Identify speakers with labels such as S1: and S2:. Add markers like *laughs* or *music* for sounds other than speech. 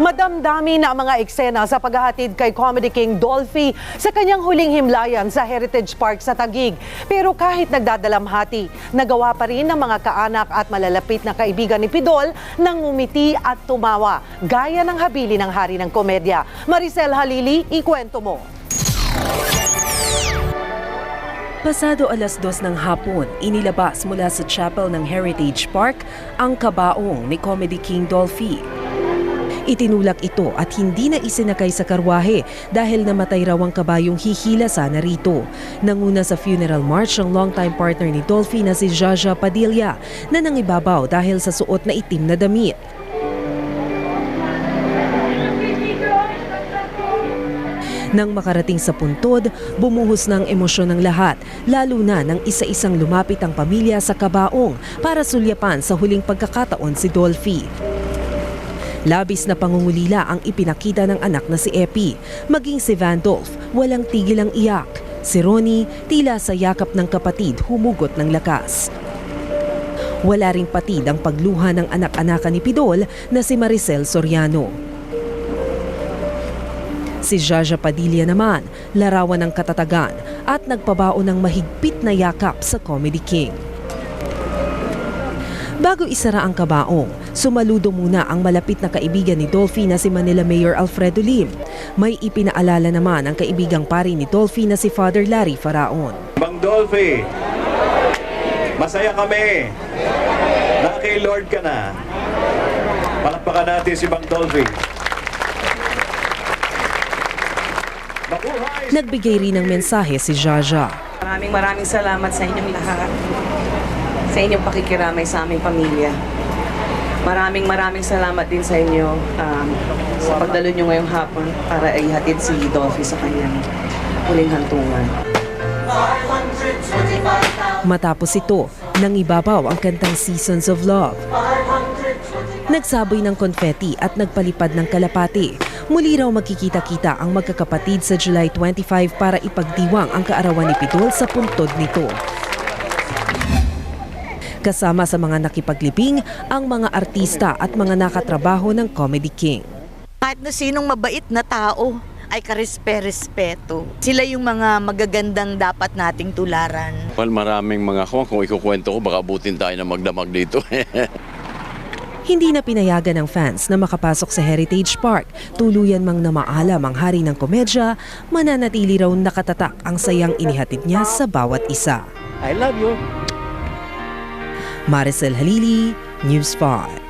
S1: Madamdami na ang mga eksena sa paghahatid kay Comedy King Dolphy sa kanyang huling himlayan sa Heritage Park sa Taguig. Pero kahit nagdadalamhati, nagawa pa rin ng mga kaanak at malalapit na kaibigan ni Pidol nang ngumiti at tumawa, gaya ng habili ng hari ng komedya. Maricel Halili, ikwento mo.
S2: Pasado alas dos ng hapon, inilabas mula sa chapel ng Heritage Park ang kabaong ni Comedy King Dolphy. Itinulak ito at hindi na isinakay sa karwahe dahil namatay raw ang kabayong hihila sana rito. Nanguna sa funeral march ang longtime partner ni Dolphy na si Jaja Padilla na nangibabaw dahil sa suot na itim na damit. Nang makarating sa puntod, bumuhos ng emosyon ng lahat, lalo na nang isa-isang lumapit ang pamilya sa kabaong para sulyapan sa huling pagkakataon si Dolphy. Labis na pangungulila ang ipinakita ng anak na si Epi. Maging si Vandolph, walang tigil ang iyak. Si Ronnie, tila sa yakap ng kapatid, humugot ng lakas. Wala ring patid ang pagluha ng anak-anakan ni Pidol na si Maricel Soriano. Si Jaja Padilla naman, larawan ng katatagan at nagpabaon ng mahigpit na yakap sa Comedy King. Bago isara ang kabaong, sumaludo muna ang malapit na kaibigan ni Dolphy na si Manila Mayor Alfredo Lim. May ipinaalala naman ang kaibigang pari ni Dolphy na si Father Larry Faraon.
S3: Bang Dolphy, masaya kami na kay Lord ka na. Palakpakan natin si Bang Dolphy.
S2: Nagbigay rin ng mensahe si Jaja.
S4: Maraming maraming salamat sa inyong lahat. Sa inyong pakikiramay sa aming pamilya. Maraming maraming salamat din sa inyo um, sa pagdalo nyo ngayong hapon para ihatid si Dolphy sa kanyang huling hantungan.
S2: Matapos ito, nangibabaw ang kantang Seasons of Love. Nagsaboy ng konfeti at nagpalipad ng kalapati. Muli raw magkikita-kita ang magkakapatid sa July 25 para ipagdiwang ang kaarawan ni Pidol sa puntod nito. Kasama sa mga nakipaglibing ang mga artista at mga nakatrabaho ng Comedy King.
S5: Kahit na sinong mabait na tao ay karespe-respeto. Sila yung mga magagandang dapat nating tularan.
S6: Well, maraming mga kung, kung ikukwento ko, baka abutin tayo na magdamag dito. *laughs*
S2: Hindi na pinayagan ng fans na makapasok sa Heritage Park. Tuluyan mang namaalam ang hari ng komedya, mananatili raw nakatatak ang sayang inihatid niya sa bawat isa.
S3: I love you!
S2: Maricel Halili, News 5.